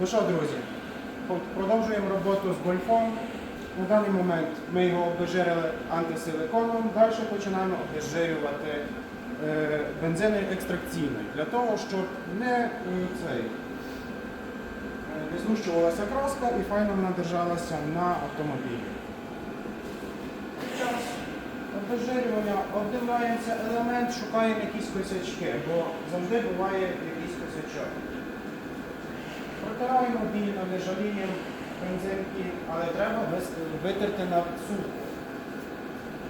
Ну що, друзі, продовжуємо роботу з гольфом. На даний момент ми його обезжирили антисиликоном, далі починаємо обезжирювати е, бензиною екстракційною, для того, щоб не, е, цей, е, не знущувалася краска і файно вона держалася на автомобілі. Під час обезжирювання обдивляється елемент, шукаємо якісь косячки, бо завжди буває якийсь косячок. Протираємо більно, не жаліємо бензинки, але треба витерти на сухо.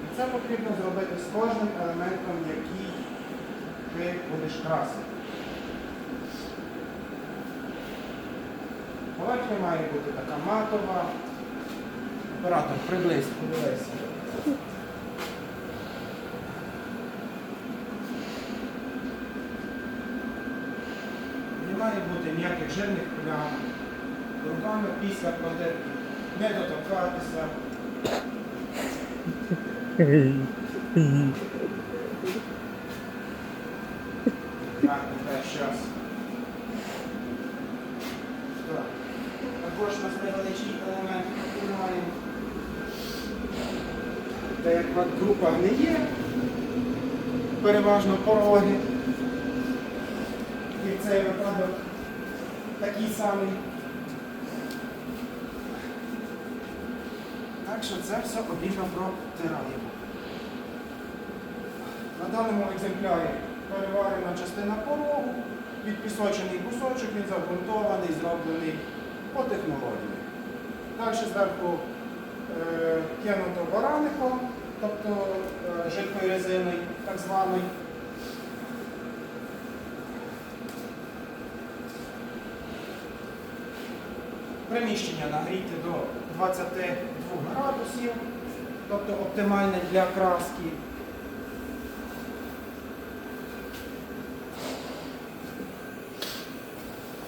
І це потрібно зробити з кожним елементом, який ти будеш красити. Поверхня має бути така матова. Оператор, приблизь, подивися. Не має бути ніяких жирних плям. Руками після протирки не доторкатися. Так, щас. Так. Також у нас невеличкий елемент пропонуємо. Та як група не є, переважно пороги. Цей випадок такий самий. Так що це все обільно протираємо. На даному екземплярі переварена частина порогу, відпісочений кусочок, він загрунтований, зроблений по технології. Далі зверху е, кинуто вараником, тобто е, жидкою резиною, так званою. Приміщення нагріти до 22 градусів, тобто оптимальне для краски.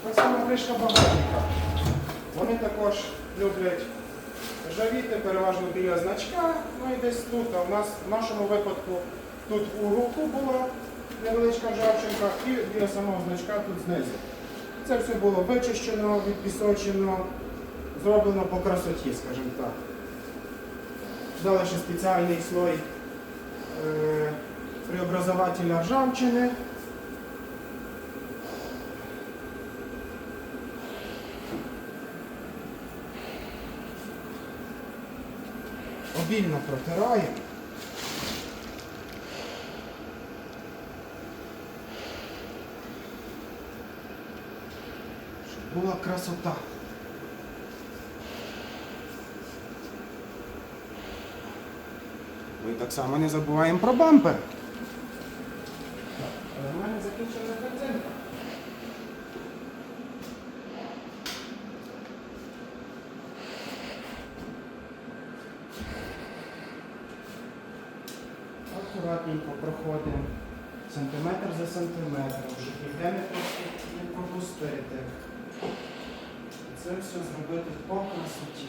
Так само кришка багажника. Вони також люблять ржавіти, переважно біля значка, ну і десь тут. А в нас в нашому випадку тут у руку була невеличка ржавчинка і біля самого значка тут знизу. Це все було вичищено, відпісочено, зроблено по красоті, скажімо так. Дали ще спеціальний слой е, преобразователя ржавчини. Обільно протираємо. Щоб була красота. Ми так само не забуваємо про бампер. Але в мене закінчена бензинка. Акуратненько проходимо сантиметр за сантиметром, щоб ніде не пропустити. Це все зробити по красоті.